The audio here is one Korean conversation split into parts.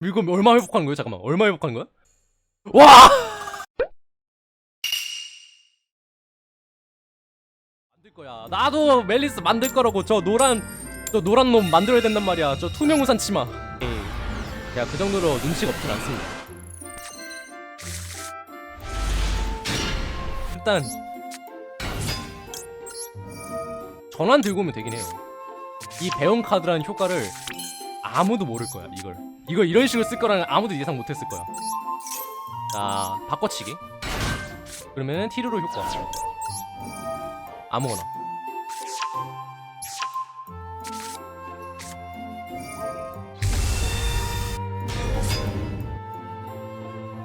이거 얼마 회복하는 거야? 잠깐만 얼마 회복하는 거야? 와! 만들 거야. 나도 멜리스 만들 거라고 저 노란 저 노란 놈 만들어야 된단 말이야. 저 투명 우산 치마. 제가 그 정도로 눈치가 없진 않습니다. 일단 전환 들고 오면 되긴 해요. 이 배운 카드라는 효과를 아무도 모를 거야 이걸. 이걸 이런 식으로 쓸 거라는 아무도 예상 못했을 거야. 자 바꿔치기. 그러면은 티르로 효과. 아무거나.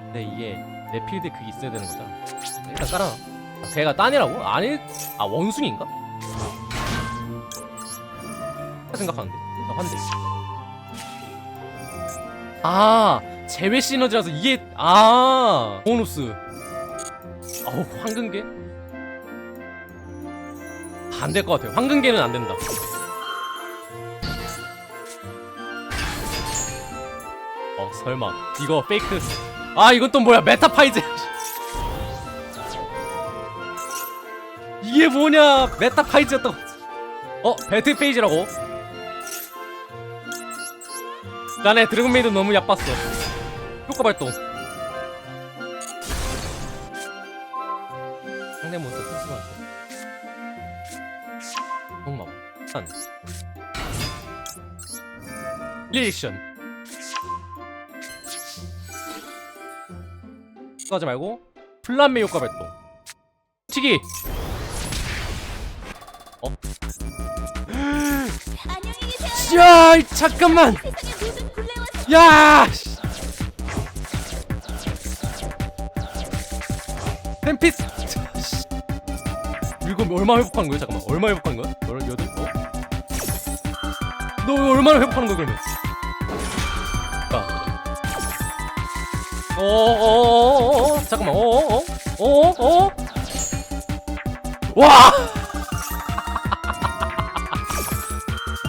근데 이게 내 필드에 그게 있어야 되는 거잖아. 일단 깔아놔. 아, 걔가 딴이라고? 아니, 아 원숭이인가? 생각하는데. 나 환대. 아, 제외 시너지라서 이게 아 보너스. 어우 황금계? 안 될 것 같아요. 황금계는 안 된다. 어 설마 이거 페이크? 아 이건 또 뭐야 메타파이즈? 이게 뭐냐 메타파이즈였다고? 어 배트 페이지라고? 자네 드래곤메이드 너무 얕봤어. 효과 발동. 상대 몬스터 특수한테. 동마법. 한. 리액션. 하지 말고 플란메 효과 발동. 튀기. 어? 야, 이 잠깐만. 야! 씨. 템피스. 씨. 이거 얼마 회복하는 거야? 잠깐만. 얼마 회복하는 거야? 열 여덟? 어? 너 얼마나 회복하는 거야 그러면? 자. 어어어어어 잠깐만 어어어어어 와!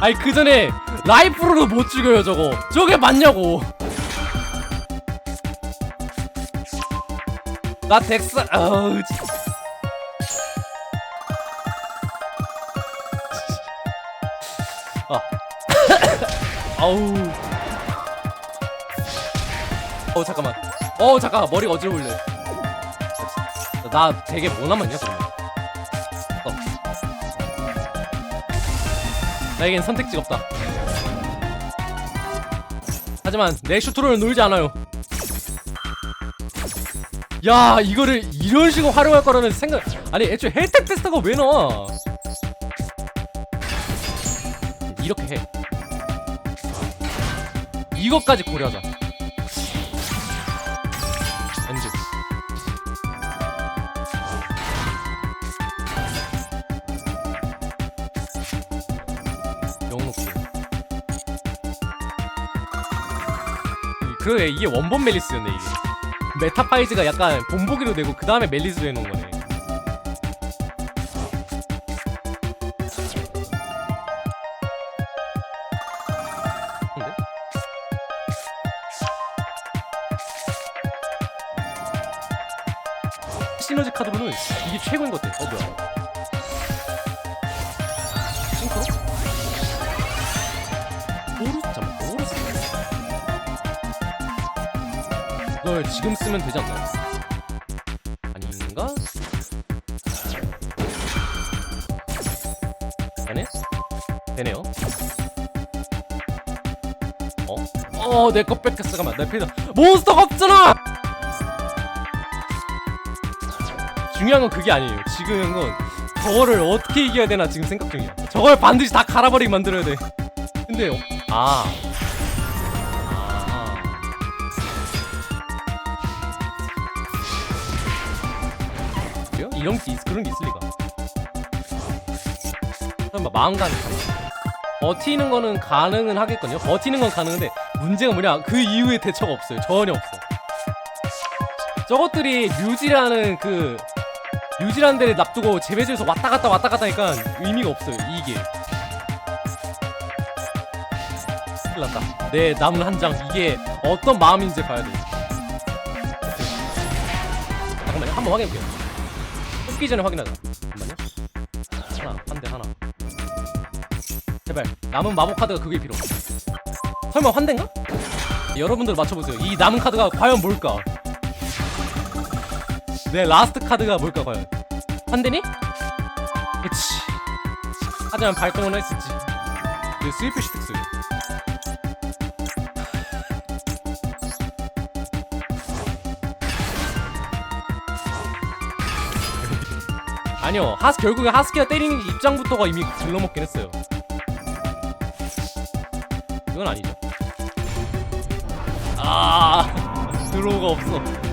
아니 그 전에 라이프로도 못 죽여요 저거. 저게 맞냐고. 나 덱스 진짜. 아. 아우. 어 잠깐만. 어 잠깐. 머리가 어지러울래. 나 되게 뭐 남았냐 그러면 나에겐 선택지가 없다. 하지만 내 슈트로는 놀지 않아요. 야 이거를 이런 식으로 활용할 거라는 생각. 아니 애초에 혜택 테스터가 왜 나와? 이렇게 해. 이것까지 고려하자 그래 이게 원본 멜리스였네 이게. 메타파이즈가 약간 본보기로 되고 그 다음에 멜리스로 해놓은 거네? 시너지 카드로는 이게 최고인 것 같아. 어 뭐야 이걸 지금 쓰면 되지 않나요? 아닌가? 되네? 되네요. 어? 어, 내 거 뺏겼어. 잠깐만, 내 필드. 몬스터가 없잖아! 중요한 건 그게 아니에요. 지금 건 저거를 어떻게 이겨야 되나 지금 생각 중이야. 저걸 반드시 다 갈아버리게 만들어야 돼. 근데, 어, 아. 아. 이런 게 있, 그런 게 있을 리가. 설마 마음 가는 버티는 거는 가능은 하겠거든요. 버티는 건 가능한데 문제가 뭐냐? 그 이후에 대처가 없어요. 전혀 없어. 저것들이 뮤지라는 그 뮤지라는 데를 놔두고 재배지에서 왔다 갔다 왔다 갔다 하니까 의미가 없어요. 이게. 큰일 났다 내 남은 한 장 이게 어떤 마음인지 봐야 돼 잠깐만요 한번 확인해볼게요 뽑기 전에 확인하자. 잠깐만요. 하나 한 대 하나. 제발 남은 마법 카드가 그게 필요. 설마 환대인가? 여러분들 맞춰보세요. 이 남은 카드가 과연 뭘까? 내 라스트 카드가 뭘까 과연? 환대니? 그치. 하지만 발동은 했었지. 그 스위프시 특수 아니요 하스 결국에 하스키가 때리는 게 입장부터가 이미 질러먹긴 했어요. 이건 아니죠. 아 드로우가 없어